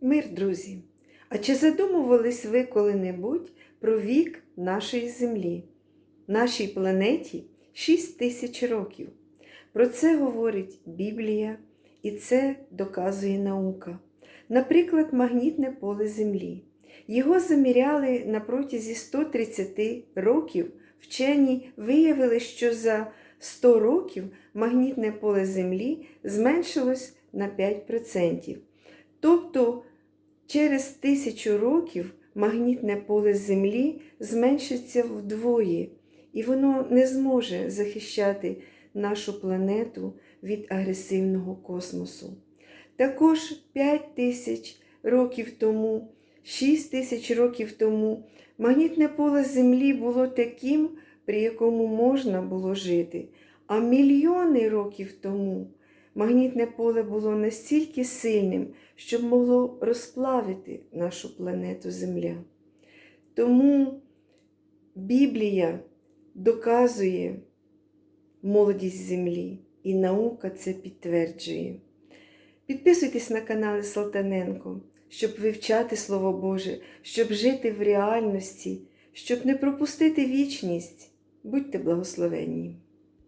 Мир, друзі! А чи задумувались ви коли-небудь про вік нашої Землі? Нашій планеті 6 тисяч років. Про це говорить Біблія, і це доказує наука. Наприклад, магнітне поле Землі. Його заміряли на протязі 130 років. Вчені виявили, що за 100 років магнітне поле Землі зменшилось на 5%. Тобто через тисячу років магнітне поле Землі зменшиться вдвоє, і воно не зможе захищати нашу планету від агресивного космосу. Також 5 тисяч років тому, 6 тисяч років тому магнітне поле Землі було таким, при якому можна було жити, а мільйони років тому магнітне поле було настільки сильним, щоб могло розплавити нашу планету Земля. Тому Біблія доказує молодість Землі, і наука це підтверджує. Підписуйтесь на канали Салтаненко, щоб вивчати Слово Боже, щоб жити в реальності, щоб не пропустити вічність. Будьте благословенні!